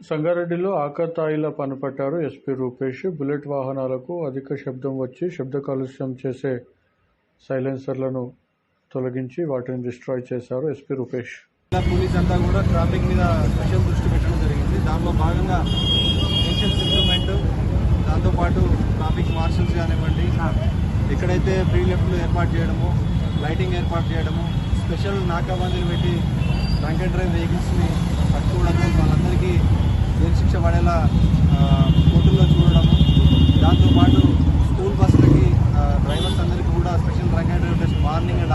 సంగారెడ్డిలో ఆకతాయిల పనిపట్టారు ఎస్పీ రూపేష్. బుల్లెట్ వాహనాలకు అధిక శబ్దం వచ్చి శబ్ద కాలుష్యం చేసే సైలెన్సర్లను తొలగించి వాటిని డిస్ట్రాయ్ చేశారు ఎస్పీ రూపేష్. పోలీస్ అంతా కూడా ట్రాఫిక్ మీద స్పెషల్ దృష్టి పెట్టడం జరిగింది. దానిలో భాగంగా ఎన్షన్స్ ఇంప్రూవ్మెంట్ దాంతోపాటు ట్రాఫిక్ మార్షల్స్ కానివ్వండి ఎక్కడైతే ఫ్రీ లెఫ్ట్లు ఏర్పాటు చేయడము లైటింగ్ ఏర్పాటు చేయడము స్పెషల్ నాకాబందీలు పెట్టి డ్రంక్ అండ్ డ్రైవ్ వెహికల్స్ని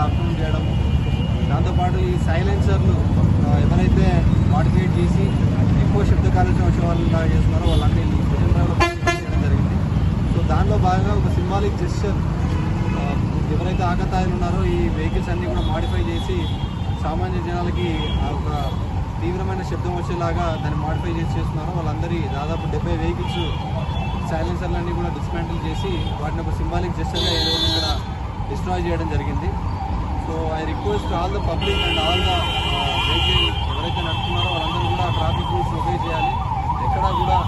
టెస్ట్ చేయడం. దాంతోపాటు ఈ సైలెన్సర్లు ఎవరైతే మాడిఫికేట్ చేసి ఎక్కువ శబ్ద కాలుష్యం వచ్చే వాళ్ళు చేస్తున్నారో వాళ్ళన్నీ చేయడం జరిగింది. సో దానిలో భాగంగా ఒక సింబాలిక్ జెస్చర్ ఎవరైతే ఆకతాయిలు ఉన్నారో ఈ వెహికల్స్ అన్నీ కూడా మాడిఫై చేసి సామాన్య జనాలకి ఆ ఒక తీవ్రమైన శబ్దం వచ్చేలాగా దాన్ని మాడిఫై చేసి చేస్తున్నారో వాళ్ళందరి దాదాపు డెబ్బై వెహికల్స్ సైలెన్సర్లన్నీ కూడా డిస్మాంటిల్ చేసి వాటిని ఒక సింబాలిక్ జెస్చర్గా ఏదో ఇక్కడ డిస్ట్రాయ్ చేయడం జరిగింది. So I request all the public and all the vehicle ఎవరైతే నడుపుతున్నారో వాళ్ళందరూ కూడా ట్రాఫిక్ రూల్స్ ఒబే చేయాలి. ఎక్కడా కూడా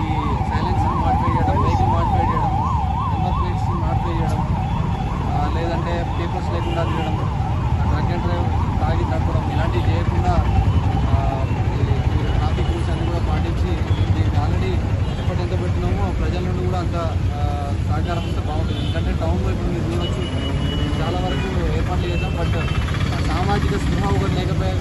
ఈ సైలెన్స్ మాడిఫై చేయడం వెహికల్ మాడిఫై చేయడం నెంబర్ ప్లేట్స్ మాడిఫై చేయడం లేదంటే పేపర్స్ లేకుండా తీయడం డ్రగ్ అండ్ డ్రైవ్ తాగి నడపడం ఇలాంటివి చేయకుండా ట్రాఫిక్ రూల్స్ అన్ని కూడా పాటించి దీనికి ఆల్రెడీ ఎప్పటి ఎంత పెట్టినామో ప్రజల నుండి కూడా అంత సహకారం అంత బాగుంటుంది. ఎందుకంటే టౌన్లో ఇప్పుడు మీరు చూడొచ్చు చాలా వరకు ఏర్పాట్లు చేద్దాం బట్ సామాజిక స్పృహ ఒకటి లేకపోయే